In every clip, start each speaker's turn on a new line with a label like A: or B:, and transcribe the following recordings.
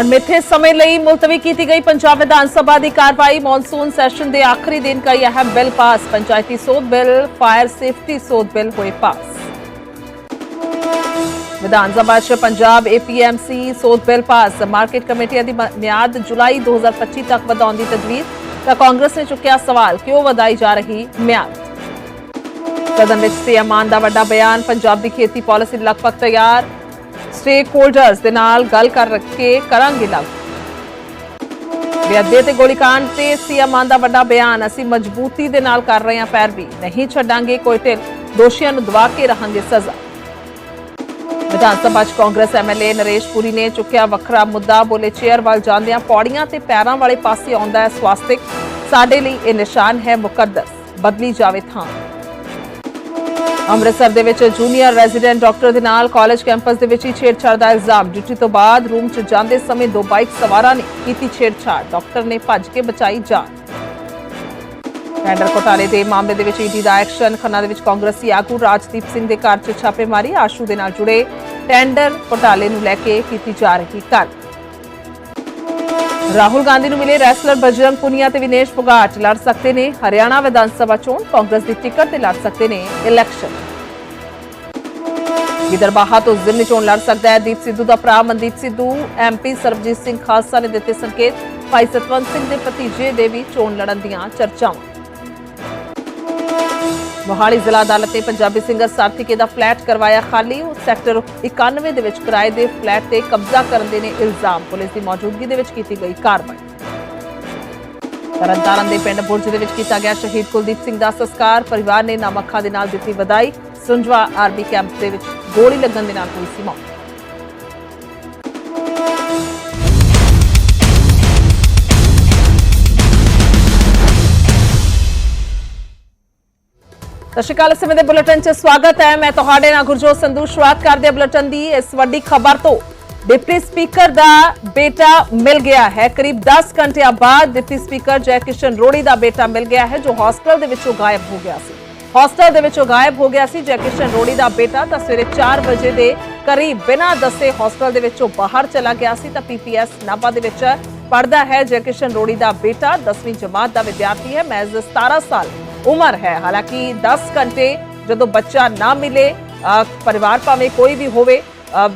A: ਅਣਮਿੱਥੇ ਸਮੇਂ ਲਈ ਮੁਲਤਵੀ ਕੀਤੀ ਗਈ ਪੰਜਾਬ ਵਿਧਾਨ ਸਭਾ ਦੀ ਕਾਰਵਾਈ ਮੌਨਸੂਨ ਸੈਸ਼ਨ ਦੇ ਆਖਰੀ ਦਿਨ ਕਈ ਅਹਿਮ ਬਿੱਲ ਪਾਸ, ਪੰਚਾਇਤੀ ਸੋਧ ਬਿੱਲ, ਫਾਇਰ ਸੇਫਟੀ ਸੋਧ ਬਿੱਲ ਹੋਏ ਪਾਸ। ਵਿਧਾਨ ਸਭਾ 'ਚ ਪੰਜਾਬ ਏਪੀਐਮਸੀ ਸੋਧ ਬਿੱਲ ਪਾਸ। ਮਾਰਕੀਟ ਕਮੇਟੀਆਂ ਦੀ ਮਿਆਦ ਜੁਲਾਈ 2025 ਤੱਕ ਵਧਾਉਣ ਦੀ ਤਜਵੀਜ਼, ਤਾਂ ਕਾਂਗਰਸ ਨੇ ਚੁੱਕਿਆ ਸਵਾਲ, ਕਿਉਂ ਵਧਾਈ ਜਾ ਰਹੀ ਮਿਆਦ? ਸਦਨ ਵਿੱਚ ਸੀਐਮ ਮਾਨ ਦਾ ਵੱਡਾ ਬਿਆਨ, ਪੰਜਾਬ ਦੀ ਖੇਤੀ ਪਾਲਿਸੀ ਲਗਭਗ ਤਿਆਰ ਸਟੇਕ ਹੋਲਡਰਸ ਦੇ ਨਾਲ ਗੱਲ ਕਰ ਕੇ ਕਰਾਂਗੇ ਲਾਗੂ। ਵਿਆਦੇ ਤੇ ਗੋਲੀकांड ਤੇ ਸੀਐਮ ਮਾਨ ਦਾ ਵੱਡਾ ਬਿਆਨ। ਅਸੀਂ ਮਜ਼ਬੂਤੀ ਦੇ ਨਾਲ ਕਰ ਰਹੇ ਹਾਂ ਪੈਰਵੀ। ਨਹੀਂ ਛੱਡਾਂਗੇ ਕੋਈ ਢਿੱਲ। ਦੋਸ਼ੀਆਂ ਨੂੰ ਦਵਾ ਕੇ ਰਹਾਂਗੇ ਸਜ਼ਾ। ਵਿਧਾਨ ਸਭਾ 'ਚ ਕਾਂਗਰਸ ਐਮਐਲਏ ਨਰੇਸ਼ ਪੁਰੀ ਨੇ ਚੁੱਕਿਆ ਵੱਖਰਾ ਮੁੱਦਾ। ਬੋਲੇ ਚੇਅਰ ਵੱਲ ਜਾਂਦਿਆਂ ਪੌੜੀਆਂ ਤੇ ਪੈਰਾਂ ਵਾਲੇ ਪਾਸੇ ਆਉਂਦਾ ਹੈ ਸਵਾਸਤਿਕ। ਸਾਡੇ ਲਈ ਇਹ ਨਿਸ਼ਾਨ ਹੈ ਮੁਕੱਦਸ। ਬਦਲੀ ਜਾਵੇ ਥਾਂ। ਅੰਮ੍ਰਿਤਸਰ ਦੇ ਵਿੱਚ ਜੂਨੀਅਰ ਰੈਜ਼ੀਡੈਂਟ ਡਾਕਟਰ ਦੇ ਨਾਲ ਕਾਲਜ ਕੈਂਪਸ ਦੇ ਵਿੱਚ ਹੀ ਛੇੜਛਾੜ ਦਾ ਇਲਜ਼ਾਮ। ਡਿਊਟੀ ਤੋਂ ਬਾਅਦ ਰੂਮ 'ਚ ਜਾਂਦੇ ਸਮੇਂ ਦੋ ਬਾਈਕ ਸਵਾਰਾਂ ਨੇ ਕੀਤੀ ਛੇੜਛਾੜ। ਡਾਕਟਰ ਨੇ ਭੱਜ ਕੇ ਬਚਾਈ ਜਾਨ। ਟੈਂਡਰ ਘੋਟਾਲੇ ਦੇ ਮਾਮਲੇ ਦੇ ਵਿੱਚ ਈਡੀ ਦਾ ਐਕਸ਼ਨ। ਖੰਨਾ ਦੇ ਵਿੱਚ ਕਾਂਗਰਸੀ ਆਗੂ ਰਾਜਦੀਪ ਸਿੰਘ ਦੇ ਘਰ 'ਚ ਛਾਪੇਮਾਰੀ। ਆਸ਼ੂ ਦੇ ਨਾਲ ਜੁੜੇ ਟੈਂਡਰ ਘੋਟਾਲੇ ਨੂੰ ਲੈ ਕੇ ਕੀਤੀ ਜਾ ਰਹੀ ਕਰ ਰਾਹੁਲ ਗਾਂਧੀ ਨੂੰ ਮਿਲੇ ਰੈਸਲਰ ਬਜਰੰਗ ਪੁਨੀਆ ਤੇ ਵਿਨੇਸ਼ ਫੋਗਾਟ ਲੜ ਸਕਦੇ ਨੇ ਹਰਿਆਣਾ ਵਿਧਾਨ ਸਭਾ ਚੋਣ, ਕਾਂਗਰਸ ਦੀ ਟਿਕਟ ਤੇ ਲੜ ਸਕਦੇ ਨੇ ਇਲੈਕਸ਼ਨ। ਵਿਦਰਭਾਹਾ ਤੋਂ ਜ਼ਿਮਨੀ ਚੋਣ ਲੜ ਸਕਦਾ ਹੈ। ਦੀਪ ਸਿੱਧੂ ਦਾ ਭਰਾ ਮਨਦੀਪ ਸਿੱਧੂ ਐਮਪੀ ਸਰਬਜੀਤ ਸਿੰਘ ਖਾਲਸਾ ਨੇ ਦਿੱਤੇ ਸੰਕੇਤ। ਭਾਈ ਸਤਵੰਤ ਸਿੰਘ ਦੇ ਭਤੀਜੇ ਦੇ ਵੀ ਚੋਣ ਲੜਨ ਦੀਆਂ ਚਰਚਾਵਾਂ। ਮੋਹਾਲੀ ਜ਼ਿਲ੍ਹਾ ਅਦਾਲਤ ਨੇ ਪੰਜਾਬੀ ਸਿੰਗਰ ਸਾਰਥੀਕੇ ਦਾ ਫਲੈਟ ਕਰਵਾਇਆ ਖਾਲੀ। ਉਹ ਸੈਕਟਰ 91 ਦੇ ਵਿੱਚ ਕਿਰਾਏ ਦੇ ਫਲੈਟ ਤੇ ਕਬਜ਼ਾ ਕਰਨ ਦੇ ਨੇ ਇਲਜ਼ਾਮ। ਪੁਲਿਸ ਦੀ ਮੌਜੂਦਗੀ ਦੇ ਵਿੱਚ ਕੀਤੀ ਗਈ ਕਾਰਵਾਈ। ਤਰਨਤਾਰਨ ਦੇ ਪਿੰਡ ਬੁਰਜ ਦੇ ਵਿੱਚ ਕੀਤਾ ਗਿਆ ਸ਼ਹੀਦ ਕੁਲਦੀਪ ਸਿੰਘ ਦਾ ਸੰਸਕਾਰ। ਪਰਿਵਾਰ ਨੇ ਨਮੱਖਾ ਦੇ ਨਾਲ ਦਿੱਤੀ ਵਧਾਈ। ਸੁੰਜਵਾ ਆਰਮੀ ਕੈਂਪ ਦੇ ਵਿੱਚ ਗੋਲੀ ਲੱਗਣ ਦੇ ਨਾਲ ਹੋਈ ਸੀ ਮੌਤ। ਸਤਿ ਸ਼੍ਰੀ ਅਕਾਲ, ਇਸ ਸਮੇਂ ਦੇ ਬੁਲੇਟਿਨ 'ਚ ਸਵਾਗਤ ਹੈ। ਮੈਂ ਤੁਹਾਡੇ ਨਾਲ ਗੁਰਜੋਤ ਸੰਧੂ, ਸ਼ੁਰੂਆਤ ਕਰਦੇ ਹਾਂ ਬੁਲੇਟਿਨ ਦੀ। ਇਸ ਵੱਡੀ ਖਬਰ ਤੋਂ ਡਿਪਟੀ ਸਪੀਕਰ ਦਾ ਬੇਟਾ ਮਿਲ ਗਿਆ ਹੈ। ਕਰੀਬ 10 ਘੰਟਿਆਂ ਬਾਅਦ ਡਿਪਟੀ ਸਪੀਕਰ ਜੈ ਕਿਸ਼ਨ ਰੋੜੀ ਦਾ ਬੇਟਾ ਮਿਲ ਗਿਆ ਹੈ, ਜੋ ਹੌਸਟਲ ਦੇ ਵਿੱਚੋਂ ਗਾਇਬ ਹੋ ਗਿਆ ਸੀ। ਹੌਸਟਲ ਦੇ ਵਿੱਚੋਂ ਗਾਇਬ ਹੋ ਗਿਆ ਸੀ ਜੈ ਕਿਸ਼ਨ ਰੋੜੀ ਦਾ ਬੇਟਾ, ਤਾਂ ਸਵੇਰੇ 4 ਵਜੇ ਦੇ ਕਰੀਬ ਬਿਨਾਂ ਦੱਸੇ ਹੌਸਟਲ ਦੇ ਵਿੱਚੋਂ ਬਾਹਰ ਚਲਾ ਗਿਆ ਸੀ। ਤਾਂ ਪੀਪੀਐਸ ਨਾਭਾ ਦੇ ਵਿੱਚ ਪੜਦਾ ਹੈ ਜੈ ਕਿਸ਼ਨ ਰੋੜੀ ਦਾ ਬੇਟਾ। 10ਵੀਂ ਜਮਾਤ ਦਾ ਵਿਦਿਆਰਥੀ ਹੈ ਮਹਿਜ਼ 17 ਸਾਲ ਉਮਰ ਹੈ। ਹਾਲਾਂਕਿ 10 ਘੰਟੇ ਜਦੋਂ ਬੱਚਾ ਨਾ ਮਿਲੇ ਪਰਿਵਾਰ ਭਾਵੇਂ ਕੋਈ ਵੀ ਹੋਵੇ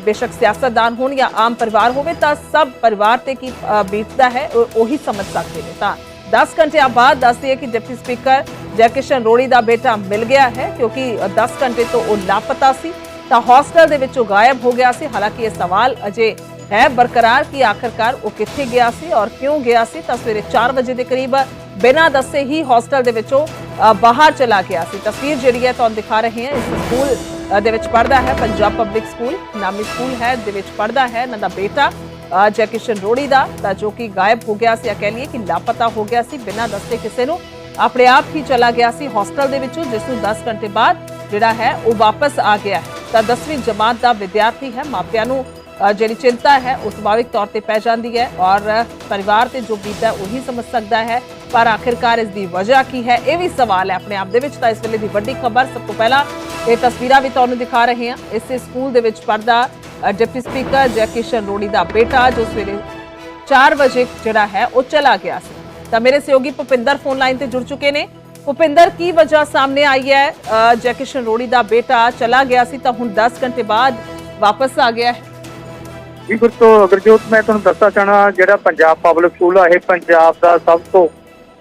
A: ਬੇਸ਼ੱਕ ਸਿਆਸਤਦਾਨ ਹੋਣ ਜਾਂ ਆਮ ਪਰਿਵਾਰ ਹੋਵੇ, ਤਾਂ ਸਭ ਪਰਿਵਾਰ ਤੇ ਕੀ ਬੀਤਦਾ ਹੈ, ਉਹੀ ਸਮਝ ਸਕਦੇ ਨੇ। ਤਾਂ 10 ਘੰਟਿਆਂ ਬਾਅਦ ਦੱਸਦੀ ਹੈ ਕਿ ਡਿਪਟੀ ਸਪੀਕਰ ਜੈਕਿਸ਼ਨ ਰੋੜੀ ਦਾ ਬੇਟਾ ਮਿਲ ਗਿਆ ਹੈ, ਕਿਉਂਕਿ 10 ਘੰਟੇ ਤੋਂ ਉਹ ਲਾਪਤਾ ਸੀ। ਤਾਂ ਹੌਸਟਲ ਦੇ ਵਿੱਚੋਂ ਗਾਇਬ ਹੋ ਗਿਆ ਸੀ। ਹਾਲਾਂਕਿ ਇਹ ਸਵਾਲ ਅਜੇ ਹੈ ਬਰਕਰਾਰ ਕਿ ਆਖਰਕਾਰ ਉਹ ਕਿੱਥੇ ਗਿਆ ਸੀ ਔਰ ਕਿਉਂ ਗਿਆ ਸੀ। ਤਾਂ ਸਵੇਰੇ 4 ਵਜੇ ਦੇ ਕਰੀਬ ਬਿਨਾਂ ਦੱਸੇ ਹੀ ਹੌਸਟਲ ਦੇ ਵਿੱਚੋਂ ਬਾਹਰ ਚਲਾ ਗਿਆ ਸੀ। ਤਸਵੀਰ ਜਿਹੜੀ ਹੈ ਤੁਹਾਨੂੰ ਦਿਖਾ ਰਹੇ ਹਾਂ। ਇਸ ਸਕੂਲ ਦੇ ਵਿੱਚ ਪੜਦਾ ਹੈ ਪੰਜਾਬ ਪਬਲਿਕ ਸਕੂਲ ਨਾਮੀ ਸਕੂਲ ਹੈ, ਦੇ ਵਿੱਚ ਪੜਦਾ ਹੈ ਇਹਨਾਂ ਦਾ ਬੇਟਾ ਜੈਕਿਸ਼ਨ ਰੋੜੀ ਦਾ, ਤਾਂ ਜੋ ਕਿ ਗਾਇਬ ਹੋ ਗਿਆ ਸੀ। ਕਹਿ ਲਈਏ ਕਿ ਲਾਪਤਾ ਹੋ ਗਿਆ ਸੀ, ਬਿਨਾਂ ਦੱਸੇ ਕਿਸੇ ਨੂੰ। ਆਪਣੇ ਆਪ ਹੀ ਚਲਾ ਗਿਆ ਸੀ ਹੌਸਟਲ ਦੇ ਵਿੱਚੋਂ, ਜਿਸ ਨੂੰ 10 ਘੰਟੇ ਬਾਅਦ ਜਿਹੜਾ ਹੈ ਉਹ ਵਾਪਸ ਆ ਗਿਆ ਤਾਂ 10ਵੀਂ ਜਮਾਤ ਦਾ ਵਿਦਿਆਰਥੀ ਹੈ, ਮਾਪਿਆਂ ਨੂੰ ਜਿਹੜੀ ਚਿੰਤਾ ਹੈ, ਉਹ ਸੁਭਾਵਿਕ ਤੌਰ ਤੇ ਪੈ ਜਾਂਦੀ ਹੈ ਔਰ ਪਰਿਵਾਰ ਤੇ ਜੋ ਬੀਤਦਾ ਹੈ, ਉਹੀ ਸਮਝ ਸਕਦਾ ਹੈ। ਪਰ ਆਖਿਰਕਾਰ ਇਸ ਦੀ ਵਜ੍ਹਾ ਕੀ ਹੈ, ਇਹ ਵੀ ਸਵਾਲ ਹੈ ਆਪਣੇ ਆਪ ਦੇ ਵਿੱਚ। ਤਾਂ ਇਸ ਵੇਲੇ ਦੀ ਵੱਡੀ ਖਬਰ ਸਭ ਤੋਂ ਪਹਿਲਾਂ ਇਹ ਤਸਵੀਰਾਂ ਵੀ ਤੁਹਾਨੂੰ ਦਿਖਾ ਰਹੇ ਹਾਂ। ਇਸੇ ਸਕੂਲ ਦੇ ਵਿੱਚ ਪੜਦਾ ਡਿਪਟੀ ਸਪੀਕਰ ਜੈ ਰੋੜੀ ਦਾ ਬੇਟਾ, ਜੋ ਸਵੇਰੇ 4 ਵਜੇ ਜਿਹੜਾ ਹੈ, ਉਹ ਚਲਾ ਗਿਆ ਸੀ। ਤਾਂ ਮੇਰੇ ਸਹਿਯੋਗੀ ਭੁਪਿੰਦਰ ਫੋਨ ਲਾਈਨ ਤੇ ਜੁੜ ਚੁੱਕੇ ਨੇ। ਭੁਪਿੰਦਰ, ਕੀ ਵਜ੍ਹਾ ਸਾਹਮਣੇ ਆਈ ਹੈ? ਜੈਕਿਸ਼ਨ ਰੋੜੀ ਦਾ ਬੇਟਾ ਚਲਾ ਗਿਆ ਸੀ, ਤਾਂ ਹੁਣ 10 ਘੰਟੇ ਬਾਅਦ ਵਾਪਸ ਆ ਗਿਆ ਹੈ।
B: ਜੀ ਗੁਰਤੋ ਅਗਰਜੋਤ, ਮੈਂ ਤੁਹਾਨੂੰ ਦੱਸਣਾ ਚਾਹਣਾ, ਜਿਹੜਾ ਪੰਜਾਬ ਪਬਲਿਕ ਸਕੂਲ ਆ, ਇਹ ਪੰਜਾਬ ਦਾ ਸਭ ਤੋਂ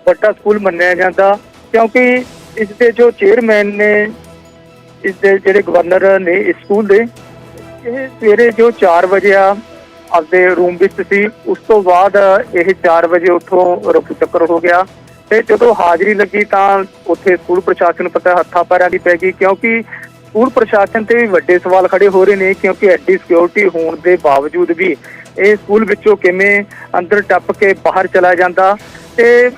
B: ਵੱਡਾ ਸਕੂਲ ਮੰਨਿਆ ਜਾਂਦਾ, ਕਿਉਂਕਿ ਇਸ ਦੇ ਜੋ ਚੇਅਰਮੈਨ ਨੇ, ਇਸ ਦੇ ਜਿਹੜੇ ਗਵਰਨਰ ਨੇ ਇਸ ਸਕੂਲ ਦੇ, ਇਹ ਸਵੇਰੇ ਜੋ 4 ਵਜੇ ਆ, ਆਪਦੇ ਰੂਮ ਵਿੱਚ ਸੀ, ਉਸ ਤੋਂ ਬਾਅਦ ਇਹ 4 ਵਜੇ ਉੱਥੋਂ ਰੁਕ ਚੱਕਰ ਹੋ ਗਿਆ। ਤੇ ਜਦੋਂ ਹਾਜ਼ਰੀ ਲੱਗੀ ਤਾਂ ਉੱਥੇ ਸਕੂਲ ਪ੍ਰਸ਼ਾਸਨ ਪਤਾ ਹੱਥਾਂ ਪੈਰਾਂ ਦੀ ਪੈ ਗਈ, ਕਿਉਂਕਿ ਸਕੂਲ ਪ੍ਰਸ਼ਾਸਨ ਤੇ ਵੀ ਵੱਡੇ ਸਵਾਲ ਖੜੇ ਹੋ ਰਹੇ ਨੇ, ਕਿਉਂਕਿ ਐਡੀ ਸਿਕਿਉਰਿਟੀ ਹੋਣ ਦੇ ਬਾਵਜੂਦ ਵੀ ਇਹ ਸਕੂਲ ਵਿੱਚੋਂ ਕਿਵੇਂ ਅੰਦਰ ਟੱਪ ਕੇ ਬਾਹਰ ਚਲਾ ਜਾਂਦਾ। ਤੇ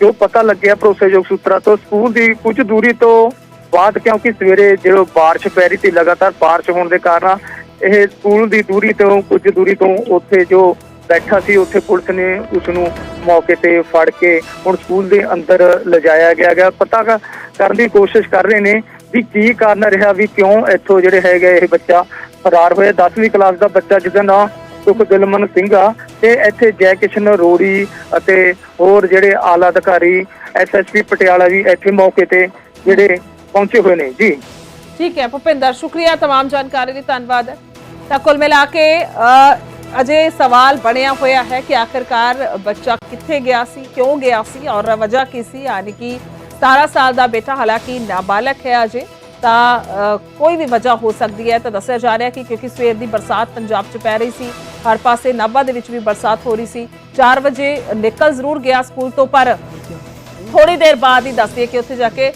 B: ਜੋ ਪਤਾ ਲੱਗਿਆ ਭਰੋਸੇਯੋਗ ਸੂਤਰਾਂ ਤੋਂ, ਸਕੂਲ ਦੀ ਕੁਝ ਦੂਰੀ ਤੋਂ ਬਾਅਦ, ਕਿਉਂਕਿ ਸਵੇਰੇ ਜਦੋਂ ਬਾਰਿਸ਼ ਪੈ ਰਹੀ ਸੀ, ਲਗਾਤਾਰ ਬਾਰਿਸ਼ ਹੋਣ ਦੇ ਕਾਰਨ, ਇਹ ਸਕੂਲ ਦੀ ਦੂਰੀ ਤੋਂ, ਕੁਝ ਦੂਰੀ ਤੋਂ ਉੱਥੇ ਜੋ ਬੈਠਾ ਸੀ, ਉੱਥੇ ਪੁਲਿਸ ਨੇ ਉਸ ਨੂੰ ਮੌਕੇ ਤੇ ਫੜ ਕੇ ਹੁਣ ਸਕੂਲ ਦੇ ਅੰਦਰ ਲਿਜਾਇਆ ਗਿਆ ਗਿਆ ਪਤਾ ਕਰਨ ਦੀ ਕੋਸ਼ਿਸ਼ ਕਰ ਰਹੇ ਨੇ ਵੀ ਕੀ ਕਾਰਨ ਰਿਹਾ, ਵੀ ਕਿਉਂ ਇੱਥੋਂ ਜਿਹੜੇ ਹੈਗੇ ਇਹ ਬੱਚਾ ਫਰਾਰ ਹੋਇਆ। 10ਵੀਂ ਕਲਾਸ ਦਾ ਬੱਚਾ, ਜਿਹਦਾ ਨਾਮ ਸੁਖਦਿਲਮਨ ਸਿੰਘ ਆ ਤੇ ਇੱਥੇ ਜੈ ਕਿਸ਼ਨ ਰੋੜੀ ਅਤੇ ਹੋਰ ਜਿਹੜੇ ਆਲਾ ਅਧਿਕਾਰੀ ਐਸਐਸਪੀ ਪਟਿਆਲਾ ਵੀ ਇੱਥੇ ਮੌਕੇ ਤੇ ਜਿਹੜੇ ਪਹੁੰਚੇ ਹੋਏ ਨੇ ਜੀ
A: ਠੀਕ ਹੈ ਭੁਪਿੰਦਰ ਸ਼ੁਕਰੀਆ तमाम ਜਾਣਕਾਰੀ ਲਈ ਧੰਨਵਾਦ ਤਾਂ ਕੁੱਲ ਮਿਲਾ ਕੇ ਅ, ਅਜੇ ਸਵਾਲ ਬਣਿਆ ਹੋਇਆ ਹੈ ਕਿ ਆਖਿਰਕਾਰ ਬੱਚਾ ਕਿੱਥੇ ਗਿਆ ਸੀ ਕਿਉਂ ਗਿਆ ਸੀ ਔਰ ਵਜ੍ਹਾ ਕੀ ਸੀ ਯਾਨੀ ਕਿ 17 ਸਾਲ ਦਾ ਬੇਟਾ ਹਾਲਾਂਕਿ ਨਾਬਾਲਗ ਹੈ ਅਜੇ ਤਾਂ ਕੋਈ ਵੀ ਵਜ੍ਹਾ ਹੋ ਸਕਦੀ ਹੈ ਤਾਂ ਦੱਸਿਆ ਜਾ ਰਿਹਾ ਕਿ ਕਿਉਂਕਿ ਸਵੇਰ ਦੀ ਬਰਸਾਤ ਪੰਜਾਬ 'ਚ ਪੈ ਰਹੀ ਸੀ ਹਰ ਪਾਸੇ ਨਾਭਾ ਦੇ ਵਿੱਚ ਵੀ ਬਰਸਾਤ ਹੋ ਰਹੀ ਸੀ। 4 ਵਜੇ ਨਿਕਲ ਜ਼ਰੂਰ ਗਿਆ ਸਕੂਲ ਤੋਂ ਪਰ ਥੋੜੀ ਦੇਰ ਬਾਅਦ ਹੀ ਦੱਸਦੀ ਹੈ ਕਿ ਉੱਥੇ ਜਾ ਕੇ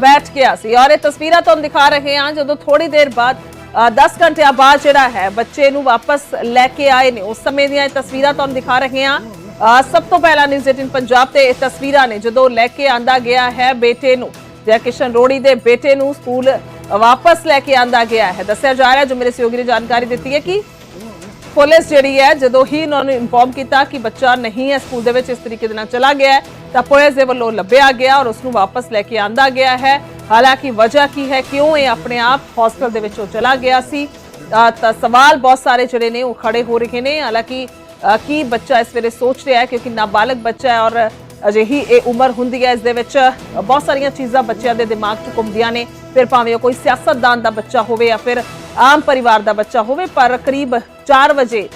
A: ਬੈਠ ਗਿਆ ਸੀ। ਔਰ ਇਹ ਤਸਵੀਰਾਂ ਤੁਹਾਨੂੰ ਦਿਖਾ ਰਹੇ ਹਾਂ ਜਦੋਂ ਥੋੜੀ ਦੇਰ ਬਾਅਦ ਅ, 10 ਘੰਟਿਆਂ ਬਾਅਦ ਜਿਹੜਾ ਹੈ ਬੱਚੇ ਨੂੰ ਵਾਪਸ ਲੈ ਕੇ ਆਏ ਨੇ ਉਸ ਸਮੇਂ ਦੀਆਂ ਇਹ ਤਸਵੀਰਾਂ ਤੁਹਾਨੂੰ ਦਿਖਾ ਰਹੇ ਹਾਂ। ਸਭ ਤੋਂ ਪਹਿਲਾਂ ਨਿਊਜ਼ 18 ਪੰਜਾਬ ਤੇ ਇਹ ਤਸਵੀਰਾਂ ਨੇ ਜਦੋਂ ਲੈ ਕੇ ਆਂਦਾ ਗਿਆ ਹੈ ਬੇਟੇ ਨੂੰ। ਜੈ ਕਿਸ਼ਨ ਰੋੜੀ ਦੇ ਬੇਟੇ ਨੂੰ ਸਕੂਲ ਵਾਪਸ ਲੈ ਕੇ ਆਂਦਾ ਗਿਆ ਹੈ। ਦੱਸਿਆ ਜਾ ਰਿਹਾ ਜੋ ਮੇਰੇ ਸਹਿਯੋਗੀ ਨੇ ਜਾਣਕਾਰੀ ਦਿੱਤੀ ਹੈ ਕਿ ਪੁਲਿਸ ਜਿਹੜੀ ਹੈ, ਜਦੋਂ ਹੀ ਉਹਨਾਂ ਨੂੰ ਇਨਫੋਰਮ ਕੀਤਾ ਕਿ ਬੱਚਾ ਨਹੀਂ ਹੈ ਸਕੂਲ ਦੇ ਵਿੱਚ, ਇਸ ਤਰੀਕੇ ਦੇ ਨਾਲ ਚਲਾ ਗਿਆ ਤਾਂ ਪੁਲਿਸ ਦੇ ਵੱਲੋਂ ਲੱਭਿਆ ਗਿਆ ਔਰ ਉਸ ਨੂੰ ਵਾਪਸ ਲੈ ਕੇ ਆਂਦਾ ਗਿਆ ਹੈ। ਹਾਲਾਂਕਿ ਵਜ੍ਹਾ ਕੀ ਹੈ, ਕਿਉਂ ਇਹ ਆਪਣੇ ਆਪ ਹਸਪਤਾਲ ਦੇ ਵਿੱਚੋਂ ਚਲਾ ਗਿਆ ਸੀ? ਤਾਂ ਸਵਾਲ ਬਹੁਤ ਸਾਰੇ ਜਿਹੜੇ ਨੇ ਉਹ ਖੜੇ ਹੋ ਰਹੇ ਨੇ। ਹਾਲਾਂਕਿ ਕੀ ਬੱਚਾ ਇਸ ਵੇਲੇ ਸੋਚ ਰਿਹਾ ਹੈ, ਕਿਉਂਕਿ ਨਾਬਾਲਗ ਬੱਚਾ ਹੈ ਔਰ ਅਜਿਹੀ ਇਹ ਉਮਰ ਹੁੰਦੀ ਹੈ ਇਸ ਦੇ ਵਿੱਚ ਬਹੁਤ ਸਾਰੀਆਂ ਚੀਜ਼ਾਂ ਬੱਚਿਆਂ ਦੇ ਦਿਮਾਗ 'ਚ ਘੁੰਮਦੀਆਂ ਨੇ। ਫਿਰ ਭਾਵੇਂ ਉਹ ਕੋਈ ਸਿਆਸਤਦਾਨ ਦਾ ਬੱਚਾ ਹੋਵੇ ਜਾਂ ਫਿਰ ਆਮ ਪਰਿਵਾਰ ਦਾ ਬੱਚਾ ਹੋਵੇ ਪਰ ਕਰੀਬ 4 ਵਜੇ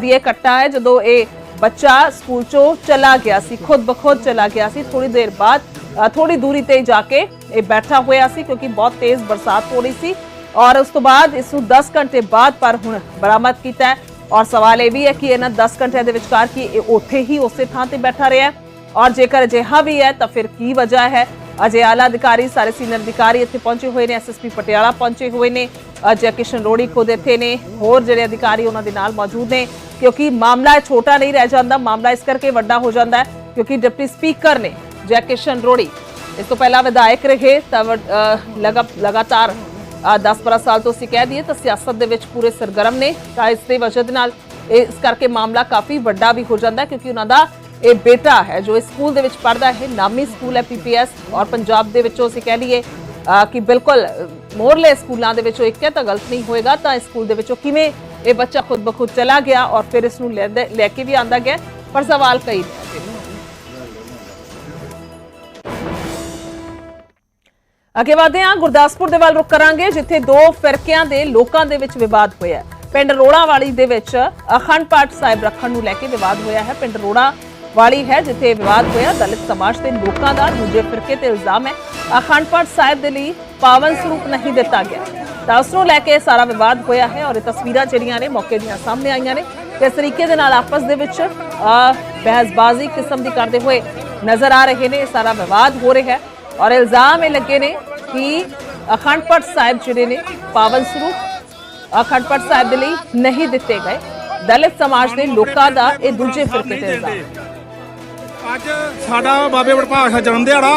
A: ਦੀ ਇਹ ਘਟਨਾ ਹੈ ਜਦੋਂ ਇਹ ਬੱਚਾ ਸਕੂਲ ਚੋਂ ਚਲਾ ਗਿਆ ਸੀ ਖੁਦ ਬਖੁਦ ਚਲਾ ਗਿਆ ਸੀ। ਥੋੜੀ ਦੇਰ ਬਾਅਦ ਅ, ਥੋੜੀ ਦੂਰੀ ਤੇ ਜਾ ਕੇ ਇਹ ਬੈਠਾ ਹੋਇਆ ਸੀ ਕਿਉਂਕਿ ਬਹੁਤ ਤੇਜ਼ ਬਰਸਾਤ ਹੋ ਰਹੀ ਸੀ ਔਰ ਉਸ ਤੋਂ ਬਾਅਦ ਇਸ ਨੂੰ 10 ਘੰਟੇ ਬਾਅਦ ਪਰ ਹੁਣ ਬਰਾਮਦ ਕੀਤਾ ਔਰ ਸਵਾਲ ਇਹ ਵੀ ਹੈ ਕਿ ਇਹਨਾਂ 10 ਘੰਟਿਆਂ ਦੇ ਵਿਚਕਾਰ ਕੀ ਇਹ ਉੱਥੇ ਹੀ ਉਸੇ ਥਾਂ ਤੇ ਬੈਠਾ ਰਿਹਾ ਔਰ ਜੇਕਰ ਅਜਿਹਾ ਵੀ ਹੈ, ਤਾਂ ਫਿਰ ਕੀ ਵਜ੍ਹਾ ਹੈ? ਅਜੇ ਆਲਾ ਅਧਿਕਾਰੀ, ਸਾਰੇ ਸੀਨੀਅਰ ਅਧਿਕਾਰੀ ਇੱਥੇ ਪਹੁੰਚੇ ਹੋਏ ਨੇ ਐਸਐਸਪੀ ਪਟਿਆਲਾ ਪਹੁੰਚੇ ਹੋਏ ਨੇ, ਅਜੇ ਕਿਸ਼ਨ ਰੋੜੀ ਖੁਦ ਇੱਥੇ ਨੇ, ਹੋਰ ਜਿਹੜੇ ਅਧਿਕਾਰੀ ਉਹਨਾਂ ਦੇ ਨਾਲ ਮੌਜੂਦ ਨੇ, ਕਿਉਂਕਿ ਮਾਮਲਾ ਛੋਟਾ ਨਹੀਂ ਰਹਿ ਜਾਂਦਾ, ਮਾਮਲਾ ਇਸ ਕਰਕੇ ਵੱਡਾ ਹੋ ਜਾਂਦਾ ਹੈ, ਕਿਉਂਕਿ ਡਿਪਟੀ ਸਪੀਕਰ ਨੇ ਜੈ ਕਿਸ਼ਨ ਰੋੜੀ, ਇਸ ਤੋਂ ਪਹਿਲਾਂ ਵਿਧਾਇਕ ਰਹੇ, ਤਾਂ ਲਗਾ- ਲਗਾਤਾਰ 10-12 ਸਾਲ ਤੋਂ ਅਸੀਂ ਕਹਿ ਦਈਏ, ਤਾਂ ਸਿਆਸਤ ਦੇ ਵਿੱਚ ਪੂਰੇ ਸਰਗਰਮ ਨੇ, ਤਾਂ ਇਸ ਦੇ ਵਜ੍ਹਾ ਦੇ ਨਾਲ ਇਸ ਕਰਕੇ ਮਾਮਲਾ ਕਾਫੀ ਵੱਡਾ ਵੀ ਹੋ ਜਾਂਦਾ ਕਿਉਂਕਿ ਉਹਨਾਂ ਦਾ ਇਹ ਬੇਟਾ ਹੈ ਜੋ ਇਸ ਸਕੂਲ ਦੇ ਵਿੱਚ ਪੜ੍ਹਦਾ ਹੈ ਨਾਮੀ ਸਕੂਲ ਹੈ ਪੀਪੀਐਸ ਔਰ ਪੰਜਾਬ ਦੇ ਵਿੱਚੋਂ ਅਸੀਂ ਕਹਿ ਲਈਏ ਕਿ ਬਿਲਕੁਲ ਅਹ, ਸਕੂਲਾਂ ਦੇ ਵਿੱਚੋਂ ਇੱਕ ਹੈ ਤਾਂ ਗਲਤ ਨਹੀਂ ਹੋਏਗਾ ਤਾਂ ਇਸ ਸਕੂਲ ਦੇ ਵਿੱਚੋਂ ਕਿਵੇਂ ਇਹ ਬੱਚਾ ਖੁਦ ਬਖੁਦ ਚਲਾ ਗਿਆ ਔਰ ਫਿਰ ਇਸ ਨੂੰ ਲੈ ਕੇ ਵੀ ਆਂਦਾ ਗਿਆ ਪਰ ਸਵਾਲ ਕਈ ਅੱਗੇ ਵਧਦੇ ਹਾਂ ਗੁਰਦਾਸਪੁਰ ਦੇ ਵੱਲ ਰੁਕ ਕਰਾਂਗੇ ਜਿੱਥੇ ਦੋ ਫਿਰਕਿਆਂ ਦੇ ਲੋਕਾਂ ਦੇ ਵਿੱਚ ਵਿਵਾਦ ਹੋਇਆ ਪਿੰਡ ਰੋੜਾ ਵਾਲੀ ਦੇ ਵਿੱਚ ਅਖੰਡ ਪਾਠ ਸਾਹਿਬ ਰੱਖਣ ਨੂੰ ਲੈ ਕੇ ਵਿਵਾਦ ਹੋਇਆ ਹੈ। ਪਿੰਡ ਰੋੜਾ ਵਾਲੀ ਹੈ, ਜਿੱਥੇ ਵਿਵਾਦ ਹੋਇਆ। ਦਲਿਤ ਸਮਾਜ ਦੇ ਲੋਕਾਂ ਦਾ ਦੂਜੇ ਫਿਰਕੇ ਤੇ ਇਲਜ਼ਾਮ ਹੈ। ਅਖੰਡ ਪਾਠ ਸਾਹਿਬ ਦੇ ਲਈ ਪਾਵਨ ਸਰੂਪ ਨਹੀਂ ਦਿੱਤਾ ਗਿਆ। ਤਾਂ ਉਸ ਨੂੰ ਲੈ ਕੇ ਸਾਰਾ ਵਿਵਾਦ ਹੋਇਆ ਹੈ ਔਰ ਇਹ ਤਸਵੀਰਾਂ ਜਿਹੜੀਆਂ ਨੇ ਮੌਕੇ ਦੀਆਂ ਸਾਹਮਣੇ ਆਈਆਂ ਨੇ। ਕਿਸ ਤਰੀਕੇ ਦੇ ਨਾਲ ਆਪਸ ਦੇ ਵਿੱਚ ਬਹਿਸਬਾਜ਼ੀ ਕਿਸਮ ਦੀ ਕਰਦੇ ਹੋਏ ਨਜ਼ਰ ਆ ਰਹੇ ਨੇ। ਇਹ ਸਾਰਾ ਵਿਵਾਦ ਹੋ ਰਿਹਾ ਹੈ ਔਰ ਇਲਜ਼ਾਮ ਇਹ ਲੱਗੇ ਨੇ ਕਿ ਅਖੰਡ ਪਾਠ ਸਾਹਿਬ ਜਿਹੜੇ ਨੇ, ਪਾਵਨ ਸਰੂਪ ਅਖੰਡ ਪਾਠ ਸਾਹਿਬ ਦੇ ਲਈ ਨਹੀਂ ਦਿੱਤੇ ਗਏ। ਦਲਿਤ ਸਮਾਜ ਦੇ ਲੋਕਾਂ ਦਾ ਇਹ ਦੂਜੇ ਫਿਰਕੇ ਤੇ ਇਲਜ਼ਾਮ। ਹੈ।
C: ਅੱਜ ਸਾਡਾ ਬਾਬੇ ਵਡਭਾਗ ਦਾ ਜਨਮ ਦਿਹਾੜਾ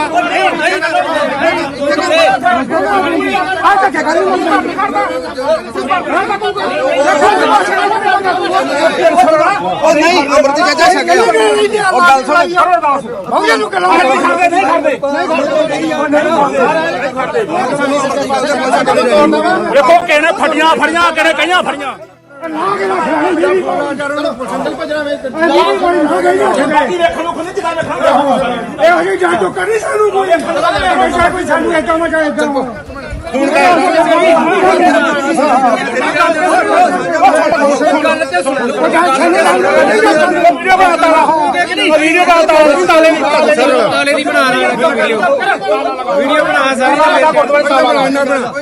D: ਉਹ ਨਹੀਂ ਅਮਰਤ ਚਾਚਾ ਛਕਿਆ ਉਹ ਗੱਲ ਸੁਣ
C: ਵੇਖੋ ਕਿਹਨੇ ਫੜੀਆਂ ਫੜੀਆਂ ਕਿਹਨੇ ਕਈਆਂ ਫੜੀਆਂ ਬਾਕੀ ਵੇਖਣ ਨੂੰ ਖੁੱਲੀ ਜਗ੍ਹਾ ਵੇਖਾਂਗੇ
E: ਇਹੋ ਜਿਹੀ ਜਾਂਚ ਤੋਂ ਕਰਨੀ ਸਾਨੂੰ ਕੋਈ ਕੋਈ ਕੋਈ ਸਾਨੂੰ ਏਦਾਂ ਨਾ ਕਹੇ ਏਦਾਂ
C: ਵੀਡੀਓ ਬਣਾਤਾ ਵੀਡੀਓ ਬਣਾਤਾ ਉਹ ਤਾਲੇ ਨਹੀਂ ਤਾਲੇ ਨਹੀਂ ਬਣਾ ਰਹੇ ਵੀਡੀਓ ਬਣਾ ਸਾਰੇ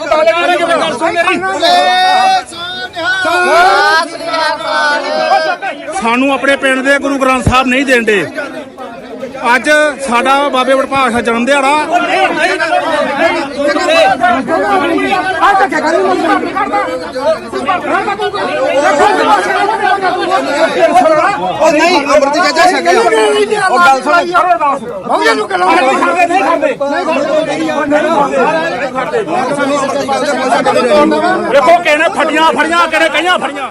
C: ਤਾਲੇ ਕਿਹਨੇ ਕਿਵੇਂ ਕਰ ਸੁਣ ਮੇਰੀ ਸਾਨੂੰ ਆਪਣੇ ਪਿੰਡ ਦੇ ਗੁਰੂ ਗ੍ਰੰਥ ਸਾਹਿਬ ਨਹੀਂ ਦੇਣਦੇ ਅੱਜ ਸਾਡਾ ਬਾਬੇ ਵਡਭਾਗ ਦਾ ਜਨਮ ਦਿਹਾੜਾ।
D: ਉਹ ਨਹੀਂ, ਅਮਰਤ ਚਾਚਾ ਛਕਿਆ ਉਹ ਗੱਲ ਸੁਣ।
E: ਮੰਗੇ ਨੂੰ ਕਲਾ
C: ਨਹੀਂ ਖਾਂਦੇ ਵੇਖੋ ਕਿਹਨੇ ਫੜੀਆਂ ਫੜੀਆਂ, ਕਿਹਨੇ ਕਈਆਂ ਫੜੀਆਂ।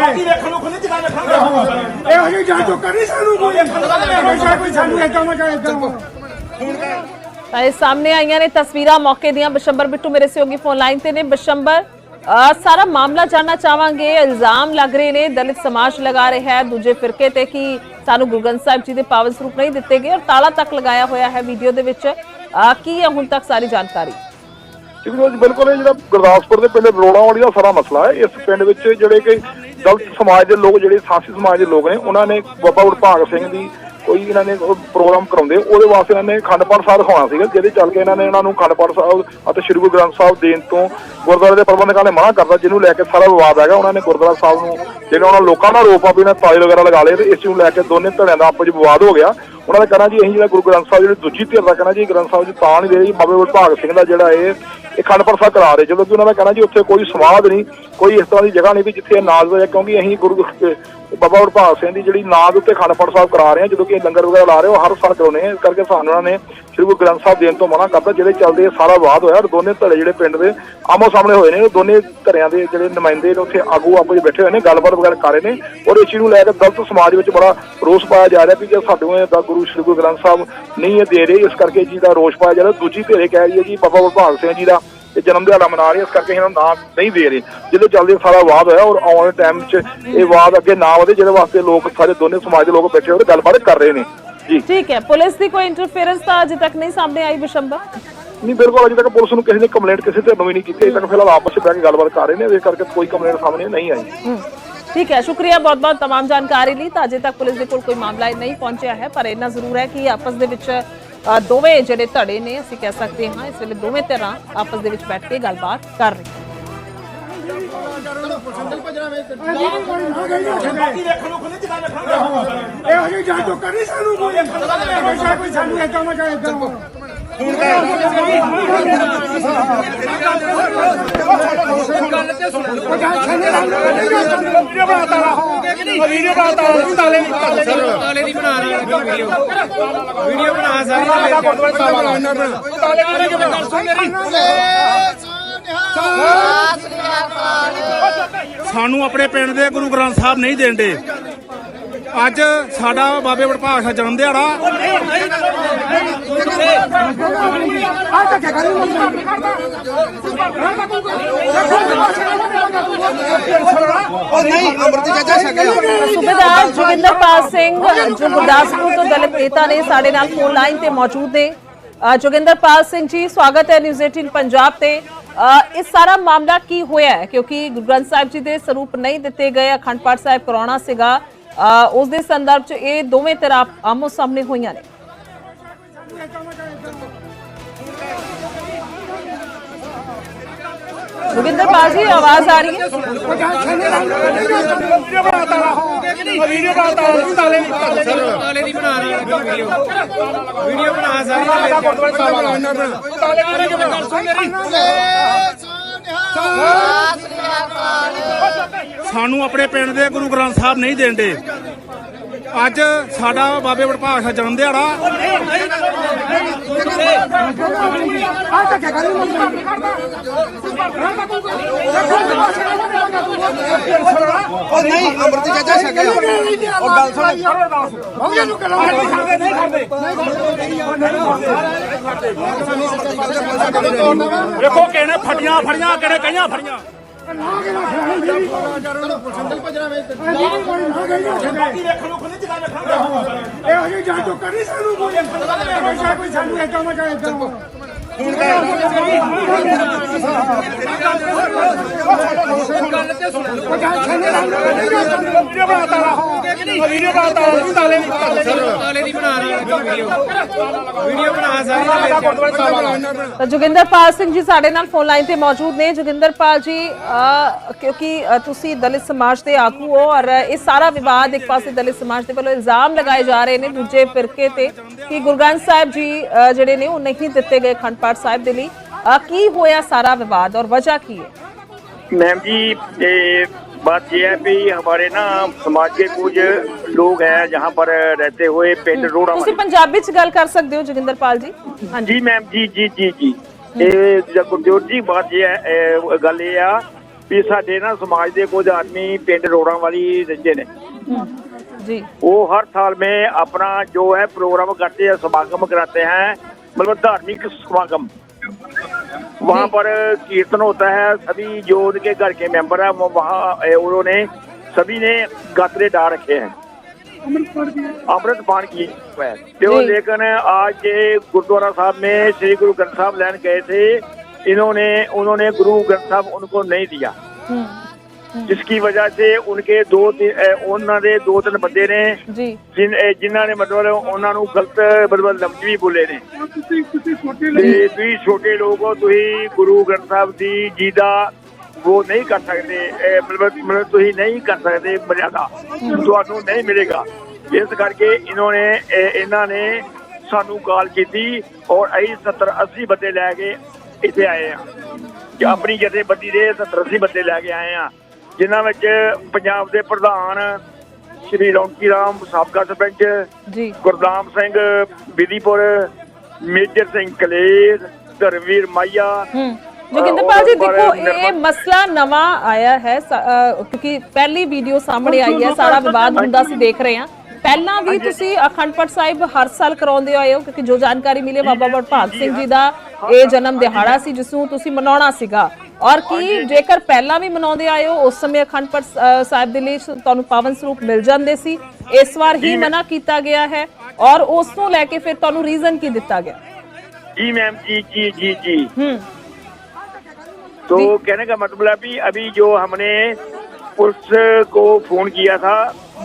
C: ਬਾਕੀ ਵੇਖਣ ਨੂੰ ਖੁੱਲੀ ਜਗ੍ਹਾ ਵੇਖਾਂਗੇ
E: ਇਹੋ ਜਿਹੀ ਜਾਂਚ ਤੋਂ ਕਰਨੀ ਸਾਨੂੰ ਕੋਈ ਕੋਈ ਕੋਈ ਸਾਨੂੰ ਏਦਾਂ ਨਾ ਕਹੇ ਏਦਾਂ
A: ਤਾਂ ਇਹ ਸਾਹਮਣੇ ਆਈਆਂ ਨੇ ਤਸਵੀਰਾਂ ਮੌਕੇ ਦੀਆਂ। ਬਸ਼ੰਬਰ ਬਿੱਟੂ ਮੇਰੇ ਸਹਿਯੋਗੀ ਫੋਨ ਲਾਈਨ ਤੇ ਨੇ। ਬਸ਼ੰਬਰ ਸਾਰਾ ਮਾਮਲਾ ਜਾਨਣਾ ਚਾਹਾਂਗੇ। ਇਲਜ਼ਾਮ ਲੱਗ ਰਹੇ ਨੇ। ਦਲਿਤ ਸਮਾਜ ਲਗਾ ਰਿਹਾ ਹੈ। ਦੂਜੇ ਫਿਰਕੇ ਤੇ ਕਿ ਸਾਨੂੰ ਗੁਰੂ ਗ੍ਰੰਥ ਸਾਹਿਬ ਜੀ ਦੇ ਪਾਵਨ ਸਰੂਪ ਨਹੀਂ ਦਿੱਤੇ ਗਏ ਔਰ ਤਾਲਾ ਤੱਕ ਲਗਾਇਆ ਹੋਇਆ ਹੈ ਵੀਡੀਓ ਦੇ ਵਿੱਚ। ਕੀ ਹੈ ਹੁਣ ਤੱਕ ਸਾਰੀ ਜਾਣਕਾਰੀ?
F: ਕਿਉਂਕਿ ਉਹ ਬਿਲਕੁਲ ਇਹ ਜਿਹੜਾ ਗੁਰਦਾਸਪੁਰ ਦੇ ਪਿੰਡ ਰੋੜਾ ਵਾਲੀ ਦਾ ਸਾਰਾ ਮਸਲਾ ਹੈ, ਇਸ ਪਿੰਡ ਵਿੱਚ ਜਿਹੜੇ ਕਿ ਦਲਿਤ ਸਮਾਜ ਦੇ ਲੋਕ, ਜਿਹੜੇ ਸਾਂਸੀ ਸਮਾਜ ਦੇ ਲੋਕ ਨੇ, ਉਹਨਾਂ ਨੇ ਬਾਬਾ ਗੁਰਭਾਗ ਸਿੰਘ ਦੀ ਕੋਈ ਇਹਨਾਂ ਨੇ ਪ੍ਰੋਗਰਾਮ ਕਰਾਉਂਦੇ, ਉਹਦੇ ਵਾਸਤੇ ਇਹਨਾਂ ਨੇ ਖੰਡ ਪਾਠ ਸਾਹਿਬ ਦਿਖਾਉਣਾ ਸੀਗਾ, ਜਿਹਦੇ ਚੱਲ ਕੇ ਇਹਨਾਂ ਨੇ ਇਹਨਾਂ ਨੂੰ ਖੰਡ ਪਾਠ ਸਾਹਿਬ ਅਤੇ ਸ੍ਰੀ ਗੁਰੂ ਗ੍ਰੰਥ ਸਾਹਿਬ ਦੇਣ ਤੋਂ ਗੁਰਦੁਆਰੇ ਦੇ ਪ੍ਰਬੰਧਕਾਂ ਨੇ ਮਨਾ ਕਰਦਾ ਜਿਹਨੂੰ ਲੈ ਕੇ ਸਾਰਾ ਵਿਵਾਦ ਹੈਗਾ। ਉਹਨਾਂ ਨੇ ਗੁਰਦੁਆਰਾ ਸਾਹਿਬ ਨੂੰ ਜਿਹੜਾ ਉਹਨਾਂ ਲੋਕਾਂ ਦਾ ਰੋਪ ਆ ਵੀ ਇਹਨਾਂ ਤਾਲੇ ਵਗੈਰਾ ਲਗਾ ਲਏ ਤੇ ਇਸ ਨੂੰ ਲੈ ਕੇ ਦੋਨੇ ਧੜਿਆਂ ਦਾ ਆਪਸ ਵਿੱਚ ਵਿਵਾਦ ਹੋ ਗਿਆ। ਉਹਨਾਂ ਦਾ ਕਹਿਣਾ ਜੀ, ਅਸੀਂ ਜਿਹੜਾ ਗੁਰੂ ਗ੍ਰੰਥ ਸਾਹਿਬ ਜਿਹੜੀ ਦੂਜੀ ਧਿਰ ਦਾ ਕਹਿਣਾ ਜੀ, ਗ੍ਰੰਥ ਸਾਹਿਬ ਜੀ ਤਾਂ ਨਹੀਂ ਦੇ ਜੀ ਬਾਬੇ ਗੁਰਭਾਗ ਸਿੰਘ ਦਾ ਜਿਹੜਾ ਇਹ ਇਹ ਖੰਡ ਪ੍ਰਸਾ ਕਰਾ ਰਹੇ। ਜਦੋਂ ਕਿ ਉਹਨਾਂ ਦਾ ਕਹਿਣਾ ਜੀ, ਉੱਥੇ ਕੋਈ ਸਮਾਧ ਨਹੀਂ, ਕੋਈ ਇਸ ਤਰ੍ਹਾਂ ਦੀ ਜਗ੍ਹਾ ਨਹੀਂ ਵੀ ਜਿੱਥੇ ਇਹ ਨਾਜ਼ ਹੋਇਆ ਕਿਉਂਕਿ ਅਸੀਂ ਗੁਰੂ ਬਾਬਾ ਗੁਰਭਾਗ ਸਿੰਘ ਦੀ ਜਿਹੜੀ ਨਾਂ ਦੇ ਉੱਤੇ ਖੰਡ ਪਾਠ ਸਾਹਿਬ ਕਰਾ ਰਹੇ ਹਾਂ ਜਦੋਂ ਕਿ ਲੰਗਰ ਵਗੈਰਾ ਲਾ ਰਹੇ ਹੋ ਹਰ ਸਾਲ ਕਰਾਉਂਦੇ ਇਸ ਕਰਕੇ ਸਾਨੂੰ ਉਹਨਾਂ ਨੇ ਸ੍ਰੀ ਗੁਰੂ ਗ੍ਰੰਥ ਸਾਹਿਬ ਦੇਣ ਤੋਂ ਮਨਾ ਕਰਤਾ ਜਿਹੜੇ ਚੱਲਦੇ ਇਹ ਸਾਰਾ ਵਿਵਾਦ ਹੋਇਆ। ਔਰ ਦੋਨੇ ਧੜੇ ਜਿਹੜੇ ਪਿੰਡ ਦੇ ਆਮੋ ਸਾਹਮਣੇ ਹੋਏ ਨੇ, ਉਹ ਦੋਨੇ ਧੜਿਆਂ ਦੇ ਜਿਹੜੇ ਨੁਮਾਇੰਦੇ ਨੇ, ਉੱਥੇ ਆਗੂ ਆਪੋ ਵਿੱਚ ਬੈਠੇ ਹੋਏ ਨੇ, ਗੱਲਬਾਤ ਵਗੈਰਾ ਕਰ ਰਹੇ ਨੇ। ਔਰ ਇਸ ਚੀਜ਼ ਨੂੰ ਲੈ ਕੇ ਦਲਿਤ ਸਮਾਜ ਵਿੱਚ ਬੜਾ ਰੋਸ ਪਾਇਆ ਜਾ ਰਿਹਾ ਕਿ ਜੇ ਸਾਡੇ ਇਹ ਦਾ ਗੁਰੂ ਸ੍ਰੀ ਗੁਰੂ ਗ੍ਰੰਥ ਸਾਹਿਬ ਨਹੀਂ ਇਹ ਦੇ ਰਹੇ, ਇਸ ਕਰਕੇ ਜੀ ਦਾ ਰੋਸ ਪਾਇਆ ਜਾ ਰਿਹਾ। ਦੂਜੀ ਧਿਰੇ ਕਹਿ ਰਹੀ ਹੈ ਜੀ ਬਾਬਾ ਗੁਰਭਾਗ ਸਿੰਘ ਜੀ ਦਾ ਇਹ ਜਨਮ ਦਿਹਾੜਾ ਮਨਾ ਰਹੇ ਇਸ ਕਰਕੇ ਇਹਨਾਂ ਨੂੰ ਨਾਮ ਨਹੀਂ ਦੇ ਰਹੇ ਜਿਹਦੇ ਚੱਲਦੇ ਸਾਰਾ ਵਾਦ ਹੋਇਆ ਔਰ ਆਉਣ ਵਾਲੇ ਟਾਈਮ 'ਚ ਇਹ ਵਾਦ ਅੱਗੇ ਨਾ ਵਧੇ ਜਿਹਦੇ ਵਾਸਤੇ ਲੋਕ ਸਾਰੇ ਦੋਨੇ ਸਮਾਜ ਦੇ ਲੋਕ ਬੈਠੇ ਹੋਏ ਤੇ ਗੱਲਬਾਤ ਕਰ ਰਹੇ ਨੇ ਜੀ
A: ਠੀਕ ਹੈ ਪੁਲਿਸ ਦੀ ਕੋਈ ਇੰਟਰਫੇਰੈਂਸ ਤਾਂ ਅਜੇ ਤੱਕ ਨਹੀਂ ਸਾਹਮਣੇ ਆਈ ਬਿਸ਼ੰਬਾ
F: ਨਹੀਂ ਬਿਲਕੁਲ ਅਜੇ ਤੱਕ ਪੁਲਿਸ ਨੂੰ ਕਿਸੇ ਨੇ ਕੰਪਲੇਂਟ ਕਿਸੇ ਤੇ ਵੀ ਨਹੀਂ ਕੀਤੀ ਅਜੇ ਤੱਕ ਫਿਲਹਾਲ ਆਪਸ ਵਿੱਚ ਬਹਿ ਕੇ ਗੱਲਬਾਤ ਕਰ ਰਹੇ ਨੇ ਇਸ ਕਰਕੇ ਕੋਈ ਕੰਪਲੇਂਟ ਸਾਹਮਣੇ ਨਹੀਂ ਆਈ
A: ਹਮ, ਠੀਕ ਹੈ ਸ਼ੁਕਰੀਆ ਬਹੁਤ ਬਹੁਤ तमाम ਜਾਣਕਾਰੀ ਲਈ ਤਾਂ ਅਜੇ ਤੱਕ ਪੁਲਿਸ ਦੇ ਕੋਲ ਕੋਈ ਮਾਮਲਾ ਨਹੀਂ ਪਹੁੰਚਿਆ ਹੈ ਪਰ ਇੰਨਾ ਜ਼ਰੂਰ ਹੈ ਕਿ ਆਪਸ ਦੇ ਵਿੱਚ ਅ, ਦੋਵੇਂ ਜਿਹੜੇ ਧੜੇ ਨੇ, ਅਸੀਂ ਕਹਿ ਸਕਦੇ ਹਾਂ, ਇਸ ਵੇਲੇ ਦੋਵੇਂ ਧਿਰਾਂ ਆਪਸ ਦੇ ਵਿੱਚ ਬੈਠ ਕੇ ਗੱਲਬਾਤ ਕਰ ਰਹੀਆਂ
E: ਇਹੋ ਜਿਹੀ ਜਾਂਚ ਤੋਂ ਕਰਨੀ ਸਾਨੂੰ ਕੋਈ। ਕੋਈ ਸਾਨੂੰ ਏਦਾਂ ਨਾ ਕਹੇ ਏਦਾਂ ਵੀਡੀਓ ਬਣਾਤਾ ਵੀਡੀਓ ਬਣਾਤਾ ਤੂੰ ਤਾਲੇ ਨਹੀਂ ਤਾਲੇ
C: ਤਾਲੇ ਦੀ ਬਣਾ ਰਹੇ ਵੀਡੀਓ ਬਣਾ ਸਾਰੀ
E: ਗੁਰਦੁਆਰੇ ਤਾਲੇ ਕਿਵੇਂ ਕਰ ਸੁਣ ਮੇਰੀ
G: ਸਾਨੂੰ ਆਪਣੇ ਪਿੰਡ ਦੇ ਗੁਰੂ ਗ੍ਰੰਥ ਸਾਹਿਬ ਨਹੀਂ ਦੇਣਦੇ ਅੱਜ ਸਾਡਾ ਬਾਬੇ ਵਡਭਾਗ ਦਾ ਜਨਮ ਦਿਹਾੜਾ।
D: ਉਹ ਨਹੀਂ ਅੰਮ੍ਰਿਤ ਚਾਚਾ ਛਕਿਆ
A: ਸੂਬੇਦਾਰ ਜੋਗਿੰਦਰਪਾਲ ਸਿੰਘ ਜੋ ਗੁਰਦਾਸਪੁਰ ਤੋਂ ਦਲਿਤ ਨੇਤਾ ਨੇ ਸਾਡੇ ਨਾਲ ਫੋਨ ਲਾਈਨ ਤੇ ਮੌਜੂਦ ਨੇ। ਜੋਗਿੰਦਰਪਾਲ ਸਿੰਘ ਜੀ ਸਵਾਗਤ ਹੈ ਨਿਊਜ਼ 18 ਪੰਜਾਬ ਤੇ। ਅ, ਇਹ ਸਾਰਾ ਮਾਮਲਾ ਕੀ ਹੋਇਆ ਹੈ? ਕਿਉਂਕਿ ਗੁਰੂ ਗ੍ਰੰਥ ਸਾਹਿਬ ਜੀ ਦੇ ਸਰੂਪ ਨਹੀਂ ਦਿੱਤੇ ਗਏ ਅਖੰਡ ਪਾਠ ਸਾਹਿਬ ਕਰਾਉਣਾ ਸੀਗਾ। ਅ, ਉਸ ਦੇ ਸੰਦਰਭ 'ਚ ਇਹ ਦੋਵੇਂ ਤਰ੍ਹਾਂ ਆਮੋ ਸਾਹਮਣੇ ਹੋਈਆਂ ਨੇ। ਜੋਗਿੰਦਰਪਾਲ ਜੀ ਆਵਾਜ਼ ਆ ਰਹੀ ਹੈ?
E: ਵੀਡੀਓ ਬਣਾਤਾ ਵੀਡੀਓ ਬਣਾਤਾ ਤੂੰ ਤਾਲੇ ਨਹੀਂ ਤਾਲੇ
C: ਤਾਲੇ ਦੀ ਬਣਾ ਰਹੇ ਵੀਡੀਓ। ਵੀਡੀਓ ਬਣਾ ਸਾਰੀ
E: ਗੁਰਦੁਆਰੇ ਸਾਹਿਬ ਬਣਾ ਤਾਲੇ ਕਿਹਨੇ ਕਿਵੇਂ ਕਰ ਸੁਣ ਮੇਰੀ
G: ਸਾਨੂੰ ਆਪਣੇ ਪਿੰਡ ਦੇ ਗੁਰੂ ਗ੍ਰੰਥ ਸਾਹਿਬ ਨਹੀਂ ਦੇਣਦੇ ਅੱਜ ਸਾਡਾ ਬਾਬੇ ਵਡਭਾਗ ਦਾ ਜਨਮ ਦਿਹਾੜਾ
D: ਉਹ ਨਹੀਂ ਅੰਮ੍ਰਿਤ ਚਾਚਾ ਛਕਿਆ ਉਹ ਗੱਲ ਸੁਣ
E: ਮੰਗੇ ਨੂੰ ਕਰਾ ਨਹੀਂ ਕਰਦੇ ਨਹੀਂ ਕਰਦੇ
G: ਵੇਖੋ ਕਿਹਨੇ ਫੜੀਆਂ ਫੜੀਆਂ ਕਿਹਨੇ ਕਈਆਂ ਫੜੀਆਂ
E: ਇਹੋ ਜਿਹੀ ਤੋਂ ਕਰਨੀ ਸਾਨੂੰ ਕੋਈ ਹਮੇਸ਼ਾ ਕੋਈ ਸਾਨੂੰ ਏਦਾਂ ਨਾ ਕਹੇ ਏਦਾਂ ਵੀਡੀਓ ਬਣਾਤਾ ਵੀਡੀਓ ਬਣਾਤਾ ਤੂੰ ਤਾਲੇ ਨਹੀਂ ਤਾਲੇ
C: ਤਾਲੇ ਬਣਾ ਰਹੇ ਵੀਡੀਓ ਬਣਾ ਸਾਰੀ
A: ਤਾਂ ਜੋਗਿੰਦਰਪਾਲ ਸਿੰਘ ਜੀ ਸਾਡੇ ਨਾਲ ਫੋਨ ਲਾਈਨ ਤੇ ਮੌਜੂਦ ਨੇ। ਜੋਗਿੰਦਰਪਾਲ ਜੀ ਕਿਉਂਕਿ ਤੁਸੀਂ ਦਲਿਤ ਸਮਾਜ ਦੇ ਆਗੂ ਹੋ ਔਰ ਇਹ ਸਾਰਾ ਵਿਵਾਦ ਇੱਕ ਪਾਸੇ ਦਲਿਤ ਸਮਾਜ ਦੇ ਵੱਲੋਂ ਇਲਜ਼ਾਮ ਲਗਾਏ ਜਾ ਰਹੇ ਨੇ ਦੂਜੇ ਫਿਰਕੇ ਤੇ। ਕਿ ਗੁਰੂ ਗ੍ਰੰਥ ਸਾਹਿਬ ਜੀ ਜਿਹੜੇ ਨੇ, ਉਹ ਨਹੀਂ ਦਿੱਤੇ ਗਏ ਖੰਡ ਪਾਠ ਸਾਹਿਬ ਦੇ ਲਈ ਅ, ਕੀ ਹੋਇਆ ਸਾਰਾ ਵਿਵਾਦ ਔਰ ਵਜ੍ਹਾ ਕੀ ਹੈ
B: मैम जी ये बात ये है कि हमारे ना समाज के कुछ लोग हैं जहाँ पर रहते हुए पिंड रोड़ा
A: ਤੁਸੀਂ ਪੰਜਾਬੀ ਚ ਗੱਲ ਕਰ ਸਕਦੇ ਹੋ ਜੋਗਿੰਦਰਪਾਲ ਜੀ ਹਾਂਜੀ
B: ਜੀ ਮੈਮ ਜੀ ਜੀ ਜੀ ਜੀ ਇਹ ਜ- ਗੁਰਜੋਤ ਜੀ ਬਾਤ ਇਹ ਹੈ ਇਹ ਗੱਲ ਇਹ ਆ ਵੀ ਸਾਡੇ ਨਾ ਸਮਾਜ ਦੇ ਕੁਝ ਆਦਮੀ ਪਿੰਡ ਰੋੜਾਂ ਵਾਲੀ ਰਹਿੰਦੇ ਨੇ
A: ਜੀ
B: वो हर साल में अपना जो है प्रोग्राम करते हैं समागम कराते हैं मतलब धार्मिक समागम।
H: वहाँ पर कीर्तन होता है सभी जो उनके घर के मेंबर है वो वहाँ उन्होंने सभी ने गातरे डाल रखे हैं। अमृत पान की तो लेकिन आज ये गुरुद्वारा साहब में श्री गुरु ग्रंथ साहब लैन गए थे इन्होंने उन्होंने गुरु ग्रंथ साहब उनको नहीं दिया। जिसकी वजह से उनके दो ति- ए, ਉਹਨਾਂ ਦੇ ਦੋ ਤਿੰਨ ਬੰਦੇ ਨੇ
A: ਜੀ
H: ਜਿਨ ਇਹ ਜਿਨ੍ਹਾਂ ਨੇ ਮਤਲਬ ਉਹਨਾਂ ਨੂੰ ਗਲਤ ਮਤਲਬ ਲਫ਼ਜ਼ ਵੀ ਬੋਲੇ ਨੇ
E: ਤੁਸੀਂ ਤੁਸੀਂ ਛੋਟੇ
H: ਤੇ ਤੁਸੀਂ ਛੋਟੇ ਲੋਕ ਹੋ ਤੁਸੀਂ ਗੁਰੂ ਗ੍ਰੰਥ ਸਾਹਿਬ ਦੀ ਜੀ ਦਾ ਉਹ ਨਹੀਂ ਕਰ ਸਕਦੇ ਇਹ ਮਤਲਬ ਮਤਲਬ ਤੁਸੀਂ ਨਹੀਂ ਕਰ ਸਕਦੇ ਮਰਿਆਦਾ ਤੁਹਾਨੂੰ ਨਹੀਂ ਮਿਲੇਗਾ ਇਸ ਕਰਕੇ ਇਹਨਾਂ ਨੇ ਇਹ- ਇਹਨਾਂ ਨੇ ਸਾਨੂੰ ਕਾਲ ਕੀਤੀ ਔਰ ਅਸੀਂ 70 80 ਬੰਦੇ ਲੈ ਕੇ ਇੱਥੇ ਆਏ ਆ ਕਿ ਆਪਣੀ ਜਥੇਬੰਦੀ ਦੇ 70 80 ਬੰਦੇ ਲੈ ਕੇ ਆਏ ਆ ਜਿਨ੍ਹਾਂ ਵਿੱਚ ਪੰਜਾਬ ਦੇ ਪ੍ਰਧਾਨ ਸ਼੍ਰੀ ਰੌਣਕੀ ਰਾਮ ਸਾਬਕਾ ਸਰਪੰਚ
A: ਜੀ।
H: ਗੁਰਦਾਮ ਸਿੰਘ ਵਿਧੀਪੁਰ ਮੇਜਰ ਸਿੰਘ ਕਲੇਰ ਧਰਮਵੀਰ ਮਾਈਆ
A: ਹੂੰ। ਜੋਗਿੰਦਰਪਾਲ ਜੀ ਦੇਖੋ ਇਹ ਮਸਲਾ ਨਵਾਂ ਆਇਆ ਹੈ। ਕਿਉਂਕਿ ਪਹਿਲੀ ਵੀਡੀਓ ਸਾਹਮਣੇ ਆਈ ਹੈ ਸਾਰਾ ਵਿਵਾਦ ਹੁੰਦਾ ਸੀ ਦੇਖ ਰਹੇ ਹਾਂ। ਪਹਿਲਾਂ ਵੀ ਤੁਸੀਂ ਅਖੰਡ ਪਾਠ ਸਾਹਿਬ ਹਰ ਸਾਲ ਕਰਾਉਂਦੇ ਆਏ ਹੋ ਕਿਉਂਕਿ ਜੋ ਜਾਣਕਾਰੀ ਮਿਲੀ ਬਾਬਾ ਵਡਭਾਗ ਸਿੰਘ ਜੀ ਦਾ ਇਹ ਜਨਮ ਦਿਹਾੜਾ ਸੀ ਜਿਸ ਨੂੰ ਤੁਸੀਂ ਮਨਾਉਣਾ ਸੀਗਾ। ਔਰ ਕੀ ਜੇਕਰ ਪਹਿਲਾਂ ਵੀ ਮਨਾਉਂਦੇ ਆਏ ਹੋ ਉਸ ਸਮੇਂ ਅਖੰਡ ਪਾਠ ਅ, ਸਾਹਿਬ ਦੇ ਲਈ ਤੁਹਾਨੂੰ ਪਾਵਨ ਸਰੂਪ ਮਿਲ ਜਾਂਦੇ ਸੀ ਇਸ ਵਾਰ ਹੀ ਮਨਾ ਕੀਤਾ ਗਿਆ ਹੈ ਔਰ ਉਸ ਨੂੰ ਲੈ ਕੇ ਫਿਰ ਤੁਹਾਨੂੰ ਰੀਜ਼ਨ ਕੀ ਦਿੱਤਾ ਗਿਆ
H: जी मैम जी जी जी जी
A: ਹੂੰ
H: तो कहने का मतलब है भी अभी जो हमने पुलिस को फोन किया था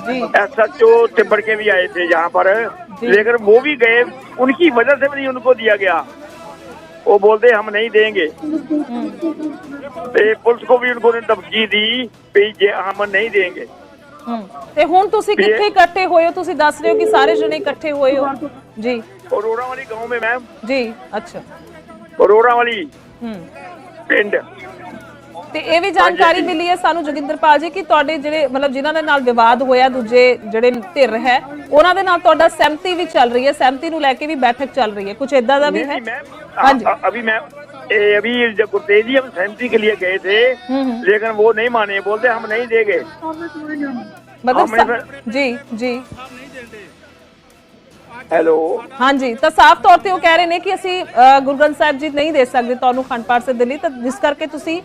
A: G
H: S H O Tibber के भी आए थे यहाँ पर
A: जी।
H: लेकिन वो भी गए उनकी वजह से भी नहीं उनको दिया गया वो बोलते हम नहीं देंगे ते पुलिस को भी उन्होंने धमकी दी भी जे हम नहीं देंगे
A: ਹੂੰ ਤੇ ਹੁਣ ਤੁਸੀਂ
H: ਫਿਰ-
A: ਕਿੱਥੇ ਇਕੱਠੇ ਹੋਏ ਹੋ ਤੁਸੀਂ ਦੱਸ ਰਹੇ ਹੋ ਕਿ ਸਾਰੇ ਜਣੇ ਇਕੱਠੇ ਹੋਏ ਹੋ ਜੀ
H: अरोड़ा वाली गांव में मैम
A: ਜੀ ਅੱਛਾ
H: अरोड़ा वाली
A: ਹੂੰ
H: पिंड
A: ਤੇ ਇਹ ਵੀ ਜਾਣਕਾਰੀ ਮਿਲੀ ਹੈ ਸਾਨੂੰ ਜੋਗਿੰਦਰਪਾਲ ਜੀ ਕਿ ਤੁਹਾਡੇ ਜਿਹੜੇ ਮਤਲਬ ਜਿਨ੍ਹਾਂ ਦੇ ਨਾਲ ਵਿਵਾਦ ਹੋਇਆ ਦੂਜੇ ਜਿਹੜੇ ਧਿਰ ਹੈ ਉਹਨਾਂ ਦੇ ਨਾਲ ਤੁਹਾਡਾ ਸਹਿਮਤੀ ਵੀ ਚੱਲ ਰਹੀ ਹੈ ਸਹਿਮਤੀ ਨੂੰ ਲੈ ਕੇ ਵੀ ਬੈਠਕ ਚੱਲ ਰਹੀ ਹੈ ਕੁਝ ਇਦਾਂ ਦਾ ਵੀ ਹੈ
H: नहीं, मैम
A: ਹਾਂਜੀ
H: अ- अभी मैं ए, अभी जब गुरतेज जी हम सहमति के लिए गए थे लेकिन वो नहीं माने बोलते हम नहीं देंगे
A: ਮਤਲਬ
H: हमने
A: ਸਾ- ਜੀ ਜੀ
H: हेलो
A: ਹਾਂਜੀ ਤਾਂ ਸਾਫ਼ ਤੌਰ ਤੇ ਉਹ ਕਹਿ ਰਹੇ ਨੇ ਕਿ ਅਸੀਂ ਅ, ਗੁਰੂ ਗ੍ਰੰਥ ਸਾਹਿਬ ਜੀ ਨਹੀਂ ਦੇ ਸਕਦੇ ਤੁਹਾਨੂੰ ਖੰਡ ਪਾਠ ਸੇ ਦਿੱਲੀ ਤਾਂ ਜਿਸ ਕਰਕੇ ਤੁਸੀਂ ਅ,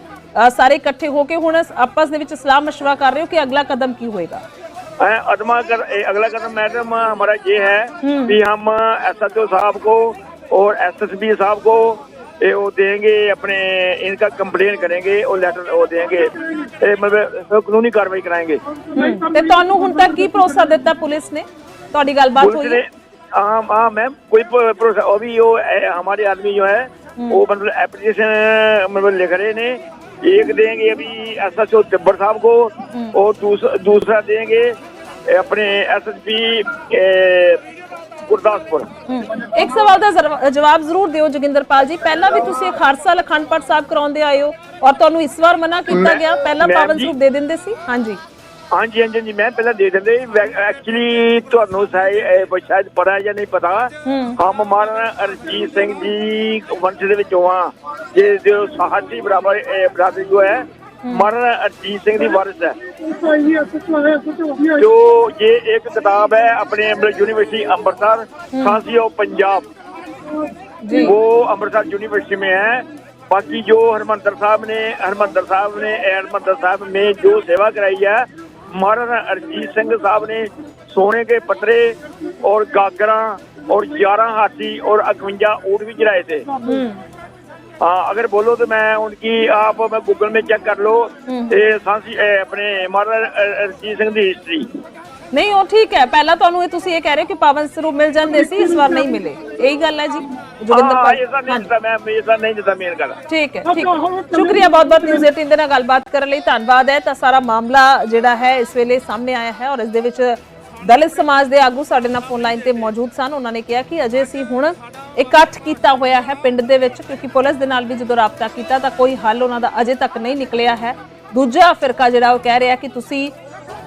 A: ਸਾਰੇ ਇਕੱਠੇ ਹੋ ਕੇ ਹੁਣ ਆਪਸ ਦੇ ਵਿੱਚ ਸਲਾਹ مشورہ ਕਰ ਰਹੇ ਹੋ ਕਿ ਅਗਲਾ ਕਦਮ ਕੀ ਹੋਏਗਾ
H: अ- अदमा कर ए, अगला कदम मैडम हमारा ये है कि हम एस एच ओ साहब को और एस एस बी साहब को ये वो देंगे अपने इनका कंप्लेन करेंगे और लेटर वो देंगे ए, मतलब कानूनी कार्रवाई कराएंगे
A: ਹਮ, ਤੇ ਤੁਹਾਨੂੰ ਹੁਣ ਤੱਕ ਕੀ ਭਰੋਸਾ ਦਿੱਤਾ ਪੁਲਿਸ ਨੇ ਤੁਹਾਡੀ ਗੱਲਬਾਤ
H: पुलिस
A: ਹੋਈ
H: ने
A: ਹੈ
H: हाँ हाँ मैम कोई प- भरोसा अभी वो ए, हमारे आदमी जो है वो मतलब एप्लीकेशन मतलब लिख रहे ने एक देंगे अभी एस एच ओ तिब्बड़ साहब को और दूसरा दूसरा देंगे ए, अपने एस एच पी गुरदासपुर
A: ਹਮ, ਇੱਕ ਸਵਾਲ ਦਾ ਜ਼ਰ- ਜਵਾਬ ਜ਼ਰੂਰ ਦਿਓ ਜੋਗਿੰਦਰਪਾਲ ਜੀ ਪਹਿਲਾਂ ਵੀ ਤੁਸੀਂ ਇੱਕ ਹਰ ਸਾਲ ਅਖੰਡ ਪਾਠ ਸਾਹਿਬ ਕਰਾਉਂਦੇ ਆਏ ਹੋ ਔਰ ਤੁਹਾਨੂੰ ਇਸ ਵਾਰ ਮਨਾ ਕੀਤਾ
H: ਮੈਂ-
A: ਗਿਆ ਪਹਿਲਾਂ
H: ਮੈਮ
A: ਪਾਵਨ
H: ਜੀ-
A: ਸਰੂਪ ਦੇ ਦਿੰਦੇ ਸੀ ਹਾਂਜੀ
H: ਹਾਂਜੀ ਹਾਂਜੀ ਹਾਂਜੀ ਮੈਂ ਪਹਿਲਾਂ ਦੇ ਦਿੰਦੇ ਐਕਚੁਅਲੀ ਤੁਹਾਨੂੰ ਸ਼ਾਇਦ ਸ਼ਾਇਦ ਪਤਾ ਹੈ ਜਾਂ ਨਹੀਂ ਪਤਾ ਹਮ ਮਹਾਰਾਣਾ ਅਰਜੀਤ ਸਿੰਘ ਜੀ ਵੰਸ਼ ਦੇ ਵਿੱਚੋਂ ਆ ਜੇ ਜੋ ਸਾਹਸੀ ਬਰਾਬਰ ਇਹ ਬਰਾਦਰੀ ਜੋ ਹੈ ਮਹਾਰਾਣਾ ਅਰਜੀਤ ਸਿੰਘ ਦੀ ਵਾਰਿਸ ਹੈ
E: ਭਾਈ ਇਹ ਸੱਚਾ ਹੈ ਸੱਚਾ ਵਧੀਆ
H: जो ये एक किताब है अपने university Amritsar Sansi of Punjab
A: जी
H: वो अमृतसर यूनिवर्सिटी में है बाकी जो हरमंदर साहब ने हरमंदर साहब ने हरमंदर साहब में जो सेवा कराई है महाराणा अरजीत सिंह साहब ने सोने के पतरे और गागरा और ग्यारह हाथी और अकवंजा ऊँट भी चलाए थे
A: हम्म
H: हाँ अगर बोलो तो मैं उनकी आप मैं गूगल में चेक कर लो ये सांसी ए, अपने महाराणा अरजीत सिंह की हिस्ट्री
A: ਨਹੀਂ ਉਹ ਠੀਕ ਹੈ। ਪਹਿਲਾਂ ਤੁਹਾਨੂੰ ਇਹ ਤੁਸੀਂ ਇਹ ਕਹਿ ਰਹੇ ਹੋ ਕਿ ਪਾਵਨ ਸਰੂਪ ਮਿਲ ਜਾਂਦੇ ਸੀ ਇਸ ਵਾਰ ਨਹੀਂ ਮਿਲੇ। ਇਹੀ ਗੱਲ ਹੈ ਜੀ
H: ਜੋਗਿੰਦਰ
A: ਹਾਂ
H: ਇਹ ਤਾਂ ਨਹੀਂ
A: ਹਾਂਜੀ।
H: ਮੈਂ ਇਹ ਤਾਂ ਨਹੀਂ ਜਿੱਤਾ ਮੇਨ ਗੱਲ
A: ਠੀਕ ਹੈ ਠੀਕ ਹੈ। ਸ਼ੁਕਰੀਆ ਬਹੁਤ ਬਹੁਤ ਨਿਊਜ਼ 18 ਨਾਲ ਗੱਲਬਾਤ ਕਰਨ ਲਈ ਧੰਨਵਾਦ ਹੈ। ਤਾਂ ਸਾਰਾ ਮਾਮਲਾ ਜਿਹੜਾ ਹੈ ਇਸ ਵੇਲੇ ਸਾਹਮਣੇ ਆਇਆ ਹੈ ਔਰ ਇਸ ਦੇ ਵਿੱਚ ਦਲਿਤ ਸਮਾਜ ਦੇ ਆਗੂ ਸਾਡੇ ਨਾਲ ਫੋਨ ਲਾਈਨ ਤੇ ਮੌਜੂਦ ਸਨ। ਉਹਨਾਂ ਨੇ ਕਿਹਾ ਕਿ ਅਜੇ ਅਸੀਂ ਹੁਣ ਇਕੱਠ ਕੀਤਾ ਹੋਇਆ ਹੈ ਪਿੰਡ ਦੇ ਵਿੱਚ ਕਿਉਂਕਿ ਪੁਲਿਸ ਦੇ ਨਾਲ ਵੀ ਜਦੋਂ ਰਾਬਤਾ ਕੀਤਾ ਤਾਂ ਕੋਈ ਹੱਲ ਉਹਨਾਂ ਦਾ ਅਜੇ ਤੱਕ ਨਹੀਂ ਨਿਕਲਿਆ ਹੈ। ਦੂਜਾ ਫਿਰਕਾ ਜਿਹੜਾ ਉਹ ਕਹਿ ਰਿਹਾ ਕਿ ਤੁਸੀਂ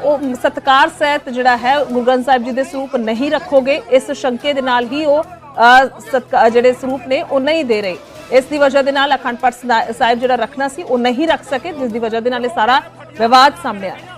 A: ਉਹ ਸਤਕਾਰ ਸਹਿਤ ਜਿਹੜਾ ਹੈ ਗੁਰੂ ਗ੍ਰੰਥ ਸਾਹਿਬ ਜੀ ਦੇ ਸਰੂਪ ਨਹੀਂ ਰੱਖੋਗੇ ਇਸ ਸ਼ੰਕੇ ਦੇ ਨਾਲ ਹੀ ਉਹ ਅ, ਸਤਕਾ- ਜਿਹੜੇ ਸਰੂਪ ਨੇ ਉਹ ਨਹੀਂ ਦੇ ਰਹੇ। ਇਸ ਦੀ ਵਜ੍ਹਾ ਦੇ ਨਾਲ ਅਖੰਡ ਪਾਠ ਸਾਹਿਬ ਜਿਹੜਾ ਰੱਖਣਾ ਸੀ ਉਹ ਨਹੀਂ ਰੱਖ ਸਕੇ ਜਿਸ ਦੀ ਵਜ੍ਹਾ ਦੇ ਨਾਲ ਇਹ ਸਾਰਾ ਵਿਵਾਦ ਸਾਹਮਣੇ ਆਇਆ।